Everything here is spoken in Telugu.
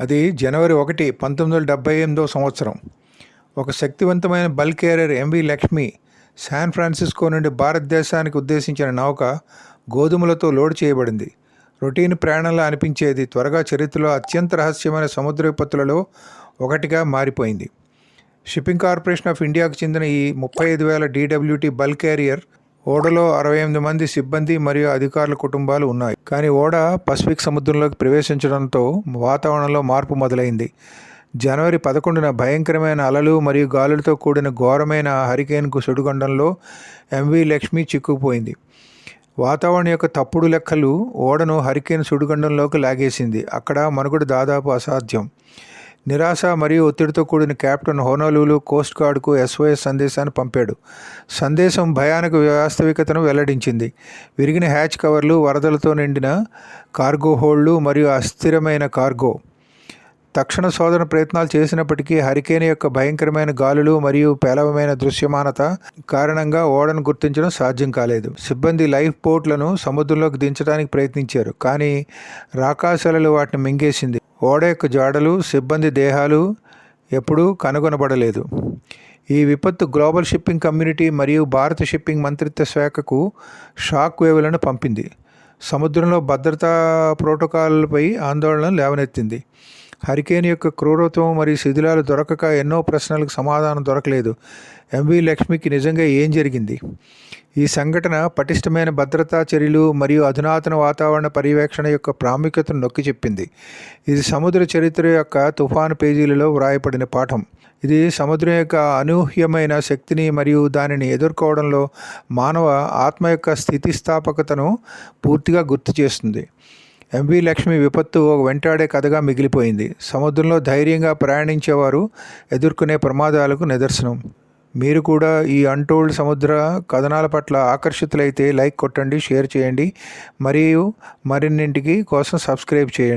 అది జనవరి ఒకటి పంతొమ్మిది వందల డెబ్బై ఎనిమిదో సంవత్సరం. ఒక శక్తివంతమైన bulk carrier MV Lakshmi San Francisco నుండి భారతదేశానికి ఉద్దేశించిన నౌక గోధుమలతో లోడ్ చేయబడింది. రొటీన్ ప్రయాణంలో అనిపించేది త్వరగా చరిత్రలో అత్యంత రహస్యమైన సముద్ర విపత్తులలో ఒకటిగా మారిపోయింది. షిప్పింగ్ కార్పొరేషన్ ఆఫ్ ఇండియాకు చెందిన ఈ ముప్పై ఐదు వేల డీడబ్ల్యూటీ బల్క్ క్యారియర్ ఓడలో అరవై ఎనిమిది మంది సిబ్బంది మరియు అధికారుల కుటుంబాలు ఉన్నాయి. కానీ ఓడ పసిఫిక్ సముద్రంలోకి ప్రవేశించడంతో వాతావరణంలో మార్పు మొదలైంది. జనవరి పదకొండున భయంకరమైన అలలు మరియు గాలులతో కూడిన ఘోరమైన హరికేన్కు సుడిగుండంలో ఎంవి లక్ష్మి చిక్కుకుపోయింది. వాతావరణం యొక్క తప్పుడు లెక్కలు ఓడను హరికేన్ సుడిగుండంలోకి లాగేసింది. అక్కడ మనుగడ దాదాపు అసాధ్యం. నిరాశ మరియు ఒత్తిడితో కూడిన కెప్టెన్ హోనోలులు కోస్ట్ గార్డ్కు ఎస్ఓఎస్ సందేశాన్ని పంపాడు. సందేశం భయానక వాస్తవికతను వెల్లడించింది. విరిగిన హ్యాచ్ కవర్లు వరదలతో నిండిన కార్గో హోల్డ్లు మరియు అస్థిరమైన కార్గో. తక్షణ శోధన ప్రయత్నాలు చేసినప్పటికీ హరికేన్ యొక్క భయంకరమైన గాలులు మరియు పేలవమైన దృశ్యమానత కారణంగా ఓడను గుర్తించడం సాధ్యం కాలేదు. సిబ్బంది లైఫ్ బోట్లను సముద్రంలోకి దించడానికి ప్రయత్నించారు కానీ రాకాశలలు వాటిని మింగేసింది. ఓడ యొక్క జాడలు సిబ్బంది దేహాలు ఎప్పుడూ కనుగొనబడలేదు. ఈ విపత్తు గ్లోబల్ షిప్పింగ్ కమ్యూనిటీ మరియు భారత షిప్పింగ్ మంత్రిత్వ శాఖకు షాక్ వేవ్లను పంపింది. సముద్రంలో భద్రతా ప్రోటోకాల్పై ఆందోళన లేవనెత్తింది. హరికేన్ యొక్క క్రూరత్వం మరియు శిథిలాలు దొరకక ఎన్నో ప్రశ్నలకు సమాధానం దొరకలేదు. ఎంవి లక్ష్మికి నిజంగా ఏం జరిగింది? ఈ సంఘటన పటిష్టమైన భద్రతా చర్యలు మరియు అధునాతన వాతావరణ పర్యవేక్షణ యొక్క ప్రాముఖ్యతను నొక్కి చెప్పింది. ఇది సముద్ర చరిత్ర యొక్క తుఫాను పేజీలలో వ్రాయబడిన పాఠం. ఇది సముద్రం యొక్క అనూహ్యమైన శక్తిని మరియు దానిని ఎదుర్కోవడంలో మానవ ఆత్మ యొక్క స్థితిస్థాపకతను పూర్తిగా గుర్తు చేస్తుంది. ఎంవి లక్ష్మి విపత్తు ఒక వెంటాడే కథగా మిగిలిపోయింది. సముద్రంలో ధైర్యంగా ప్రయాణించేవారు ఎదుర్కొనే ప్రమాదాలకు నిదర్శనం. మీరు కూడా ఈ అన్టోల్డ్ సముద్ర కథనాల పట్ల ఆకర్షితులైతే లైక్ కొట్టండి షేర్ చేయండి మరియు మరిన్నింటికి కోసం సబ్స్క్రైబ్ చేయండి.